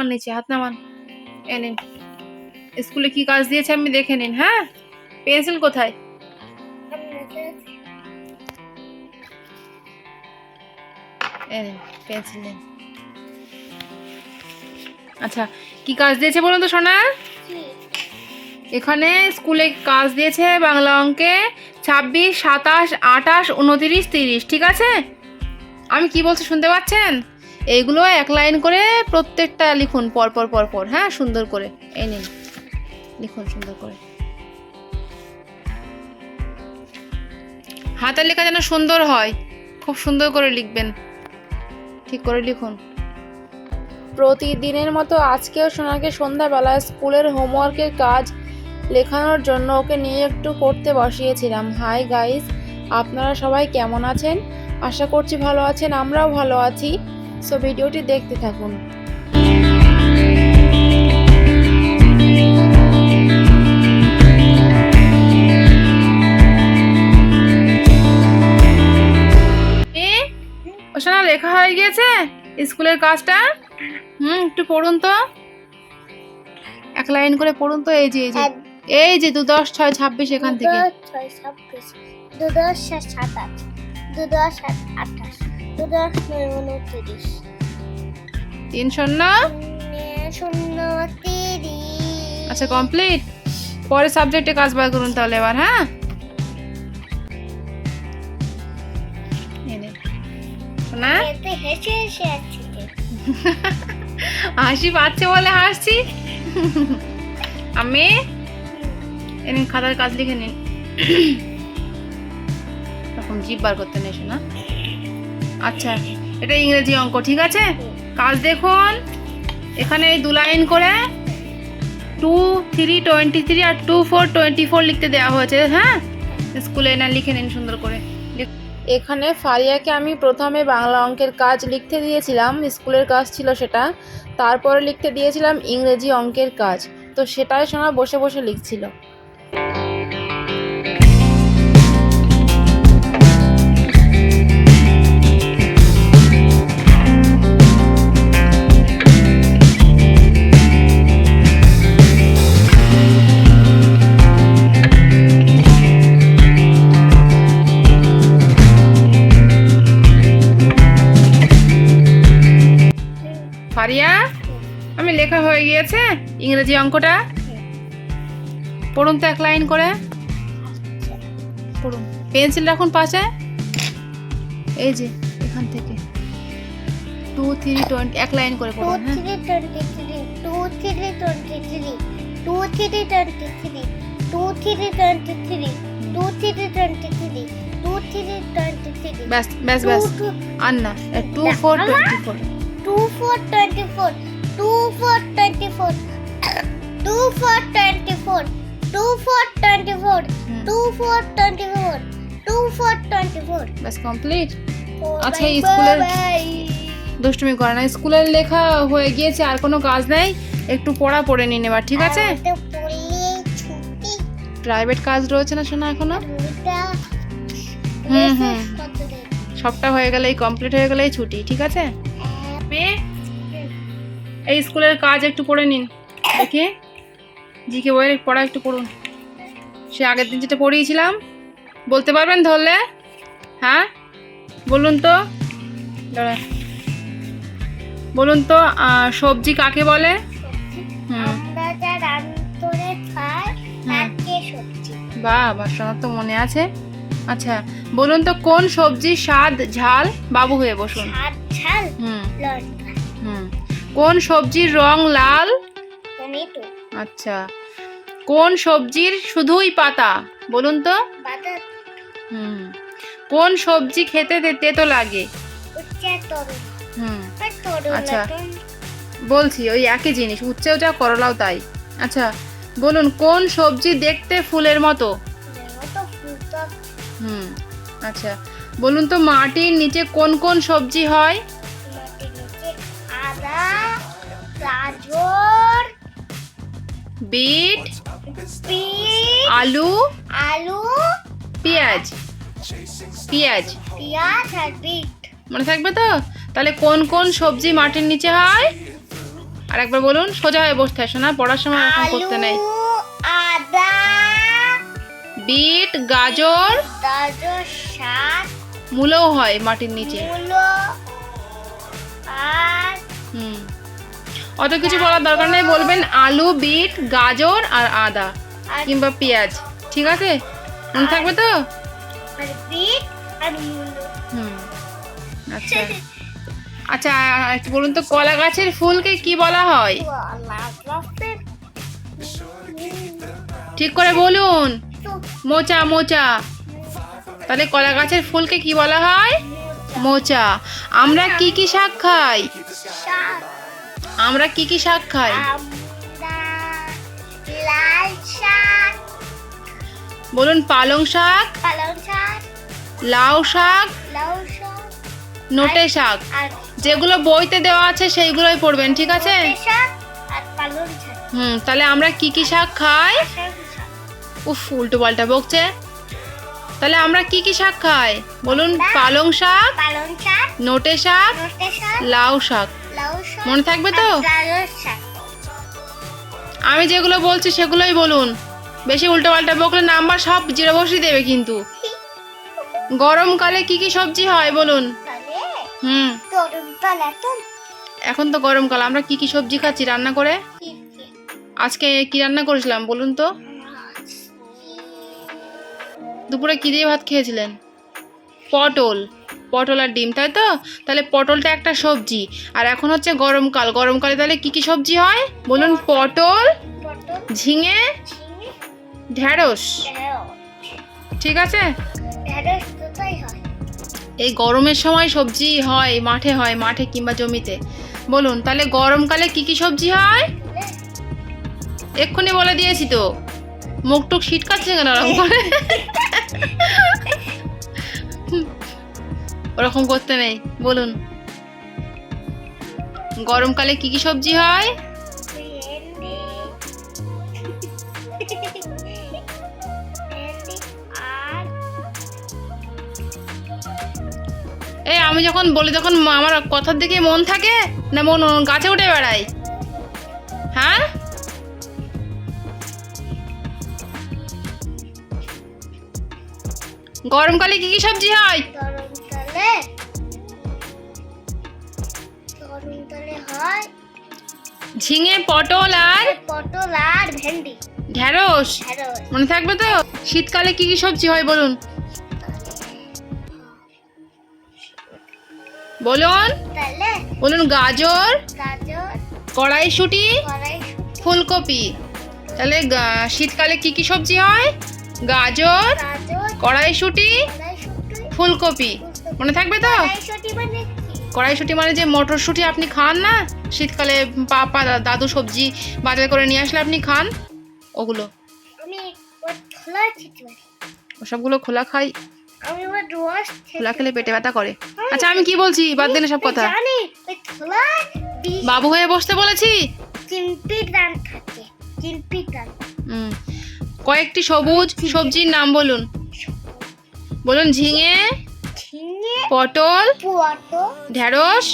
নামান নিচে, হাত নামান। এ স্কুলে কি কাজ দিয়েছে আমি দেখে নিন হ্যাঁ? পেন্সিল কোথায়? পেন্সিল নিন। আচ্ছা কি কাজ দিয়েছে বলুন তো, সোনা? এখানে স্কুলে কাজ দিয়েছে বাংলা অঙ্কে ছাব্বিশ, সাতাশ, আঠাশ, উনতিরিশ, তিরিশ, ঠিক আছে? আমি কি বলছি, শুনতে পাচ্ছেন? এইগুলো এক লাইন করে প্রত্যেকটা লিখুন পরপর পর পর পর হ্যাঁ? সুন্দর করে। এই নিন, লিখুন সুন্দর করে। হাতের লেখা যেন সুন্দর হয়, খুব সুন্দর করে লিখবেন। ঠিক করে লিখুন। প্রতিদিনের মতো আজকেও সোনাকে সন্ধ্যাবেলায় স্কুলের হোমওয়ার্কের কাজ লেখানোর জন্য ওকে নিয়ে একটু পড়তে বসিয়েছিলাম। হাই গাইস, আপনারা সবাই কেমন আছেন? আশা করছি ভালো আছেন, আমরাও ভালো আছি। সো ভিডিওটি দেখতে থাকুন। এ, ওখানে লেখা হয়ে গিয়েছে? স্কুলের কাজটা? হুম একটু পড়ুন তো। এক লাইন করে পড়ুন তো এই যে এই যে। এই যে দু দশ ছয় ছাব্বিশ এখান থেকে। দু ছয় ছাব্বিশ দু দশ সাত সাতাশ দু দশ সাত আঠাশ। দশ নয় উনত্রিশ তিন শূন্য? শূন্য তিরিশ। আচ্ছা কমপ্লিট পরের সাবজেক্টে কাজ বার করুন তাহলে এবার হ্যাঁ? নিন। হেসে হেসে হাসি পাচ্ছে বলে হাসছি। আমি? এ খাতার কাজ লিখে নিন। তখন জিভ বার করতে নেই শোনা। আচ্ছা এটা ইংরেজি অঙ্ক, ঠিক আছে? কাজ দেখুন, এখানে এই দু লাইন করে টু থ্রি টোয়েন্টি থ্রি আর টু ফোর টোয়েন্টি ফোর লিখতে দেওয়া হয়েছে হ্যাঁ? স্কুলে না, লিখে নিন সুন্দর করে। এখানে ফারিয়াকে আমি প্রথমে বাংলা অঙ্কের কাজ লিখতে দিয়েছিলাম, স্কুলের কাজ ছিল সেটা। তারপরে লিখতে দিয়েছিলাম ইংরেজি অঙ্কের কাজ। তো সেটাই শোনা বসে বসে লিখছিল। ফারিয়া আমি লেখা হয়ে গিয়েছে ইংরেজি অঙ্কটা। পড়ুন তো এক লাইন করে। পড়ুন। পেন্সিল রাখুন পাশে? এই যে এখান থেকে। টু থ্রি টোয়েন্টি এক লাইন করে টু পড়ুন হ্যাঁ। Three twenty three two three twenty three two three twenty three two three twenty three two three twenty three two three twenty three ব্যাস ব্যাস ব্যাস। আর না two four twenty four. Two four twenty four two four twenty four two four twenty four two four twenty four two four twenty four two four twenty four ব্যাস complete আচ্ছা, স্কুলের- দুষ্টুমি করে না স্কুলের লেখা হয়ে গিয়েছে আর কোনো কাজ নেই। একটু পড়া পড়ে নিন এবার ঠিক আছে? প্রাইভেট কাজ রয়েছে না শোনা এখনও? হুম, হুম। সবটা হয়ে গেলেই কমপ্লিট হয়ে গেলেই ছুটি ঠিক আছে? মেয়ে এই স্কুলের কাজ একটু পড়ে নিন। দেখি। জিকে বইয়ের পড়া একটু পড়ুন। সে আগের দিন যেটা পড়িয়েছিলাম বলতে পারবেন ধরলে? হ্যাঁ? বলুন তো। দাঁড়া। বলুন তো সবজি কাকে বলে? বাহ বাসনার তো মনে আছে। আচ্ছা বলুন তো কোন সবজি স্বাদ ঝাল? বাবু হয়ে বসুন। আর ঝাল? হুম। হুম। কোন সবজির রং লাল? টমেটো। আচ্ছা কোন সবজির শুধুই পাতা? বলুন তো। হুম। কোন সবজি খেতে তে- তেতো লাগে? হুম। আচ্ছা। বলছি ওই একই জিনিস উচ্ছেও যা করলাও তাই। আচ্ছা বলুন কোন সবজি দেখতে ফুলের মতো? হুম আচ্ছা। বলুন তো মাটির নিচে কোন কোন সবজি হয়? আদা গাজর বিট আলু আলু পেঁয়াজ পেঁয়াজ। পেঁয়াজ আর বিট। মনে থাকবে তো? তাহলে কোন কোন সবজি মাটির নিচে হয়? আর একবার বলুন সোজা হয়ে বসতে হয় শোনা পড়ার সময় এরকম করতে নেই। আদা বিট গাজর গাজর শাক মূলও হয় মাটির নিচে। মূলো আর হুম। অত কিছু বলার দরকার নেই বলবেন আলু বিট গাজর আর আদা কিংবা পেঁয়াজ। ঠিক আছে? মনে থাকবে তো? আর বিট আর মূলো। হুম। আচ্ছা। আচ্ছা একটু বলুন তো কলা গাছের ফুলকে কি বলা হয়? ঠিক করে বলুন। মোচা মোচা। তাহলে কলা গাছের ফুলকে কি বলা হয়? মোচা। আমরা কি কি শাক খাই? আমরা কি কি শাক খাই? বলুন পালং শাক পালং শাক লাউ শাক লাউ শাক নোটে শাক। যেগুলো বইতে দেওয়া আছে সেইগুলোই পড়বেন ঠিক আছে? হুম তাহলে আমরা কি কি শাক খাই। উফ উল্টো পাল্টা বকছে। তাহলে আমরা কি কি শাক খাই? বলুন পালং শাক পালং শাক নোটে শাক লাউ শাক। মনে থাকবে তো? আমি যেগুলো বলছি সেগুলোই বলুন। বেশি উল্টো পাল্টা বকলে নাম্বার সব জিরো বসিয়ে দেবে কিন্তু। গরমকালে কি কি সবজি হয় বলুন? হুম। এখন তো গরমকাল আমরা কি কি সবজি খাচ্ছি রান্না করে? আজকে কি রান্না করেছিলাম বলুন তো? দুপুরে কী দিয়ে ভাত খেয়েছিলেন? পটল। পটল আর ডিম, তাই তো? তাহলে পটলটা একটা সবজি। আর এখন হচ্ছে গরমকাল গরমকালে তাহলে কি কি সবজি হয়? বলুন, পটল, ঝিঙে ঢ্যাঁড়স ঠিক আছে? এই গরমের সময় সবজি হয়, মাঠে হয়, মাঠে কিংবা জমিতে। বলুন, তাহলে গরমকালে কি কি সবজি হয়? এক্ষুনি বলে দিয়েছি তো। মুখ টুক শীতকাচ্ছে কেন ওরকম করে? ওরকম করতে নেই, বলুন। গরমকালে কি কি সবজি হয়? এই আমি যখন বলি, তখন আমার কথার দিকে মন থাকে না, মন গাছে উঠে বেড়াই গরমকালে কি কি সবজি হয়? গরমকালে গরমকালে হয় ঝিঙে পটল আর? পটল আর ভেন্ডি। ঢ্যাঁড়স ঢেঁড়স। মনে থাকবে তো? শীতকালে কি কি সবজি হয় বলুন? বলুন। বলুন গাজর কড়াইশুটি ফুলকপি। তাহলে শীতকালে কি কি সবজি হয়? গাজর কড়াইশুটি ফুলকপি। মনে থাকবে তো? কড়াইশুটি মানে মানে যে মটরশুঁটি আপনি খান না শীতকালে পাপা দাদু সবজি বাজার করে নিয়ে আসলে আপনি খান ওগুলো। ওর খোলা ওসবগুলো খোলা খাই। খোলা খেলে পেটে ব্যথা করে। আচ্ছা আমি কি বলছি? বাদ দিলে সব কথা। বাবু হয়ে বসতে বলেছি। কয়েকটি সবুজ সবজির নাম বলুন। বলুন ঝিঙে ঝিঙে পটল পটো ঢ্যাঁড়স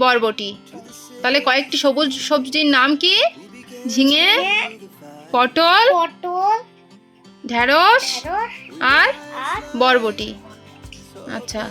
বরবটি। তাহলে কয়েকটি সবুজ সবজির নাম কি? ঝিঙে পটল পটল ঢেঁড়স আর বরবটি। আচ্ছা।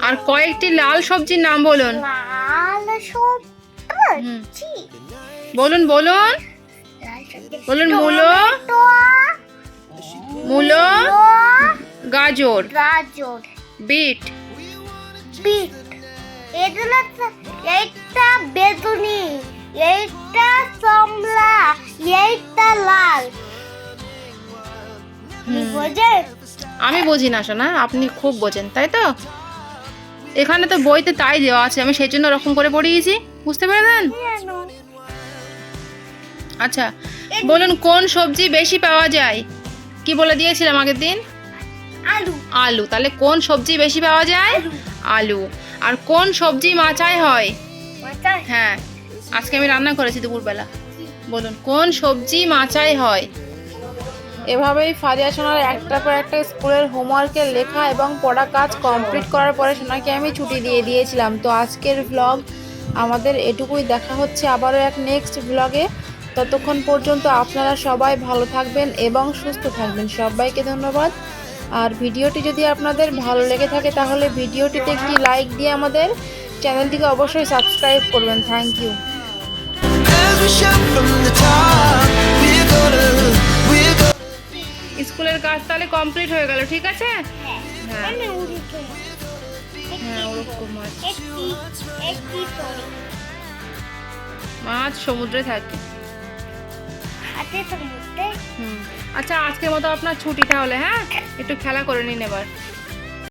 আর কয়েকটি লাল সবজির নাম বলুন। বলুন বলুন। বলুন মূলো। মূলো গাজর গাজর বিট বিট। এগুলো এইটা বেগুনি এইটা কমলা এইটা লাল। আমি বুঝি না শোনা আপনি খুব বোঝেন তাই তো? এখানে তো বইতে তাই দেওয়া আছে আমি সেই জন্য ওরকম করে পড়িয়েছি বুঝতে পেরেছেন? আচ্ছা বলুন কোন সবজি বেশি পাওয়া যায়? কি বলে দিয়েছিলাম আগের দিন? আলু। আলু। তাহলে কোন সবজি বেশি পাওয়া যায়? আলু। আর কোন সবজি মাচায় হয়? হ্যাঁ। আজকে আমি রান্না করেছি দুপুরবেলা। বলুন কোন সবজি মাচায় হয়? এভাবেই ফারিয়া সোনার একটার পর একটা স্কুলের হোমওয়ার্কের লেখা এবং পড়া কাজ কমপ্লিট করার পরে সোনাকে আমি ছুটি দিয়ে দিয়েছিলাম। তো আজকের ভ্লগ আমাদের এটুকুই। দেখা হচ্ছে আবারও এক নেক্সট ব্লগে ততক্ষণ পর্যন্ত আপনারা সবাই ভালো থাকবেন এবং সুস্থ থাকবেন। সবাইকে ধন্যবাদ। আর ভিডিওটি যদি আপনাদের ভালো লেগে থাকে তাহলে ভিডিওটিতে একটি লাইক দিয়ে আমাদের চ্যানেলটিকে অবশ্যই সাবস্ক্রাইব করবেন। Thank you. স্কুলের কাজ তাহলে কমপ্লিট হয়ে গেল ঠিক আছে? হ্যাঁ। হ্যাঁ। ওরকম মাছ সমুদ্রে থাকে। হাতে আচ্ছা আজকের মতো আপনার ছুটি তাহলে হ্যাঁ। একটু খেলা করে নিন এবার।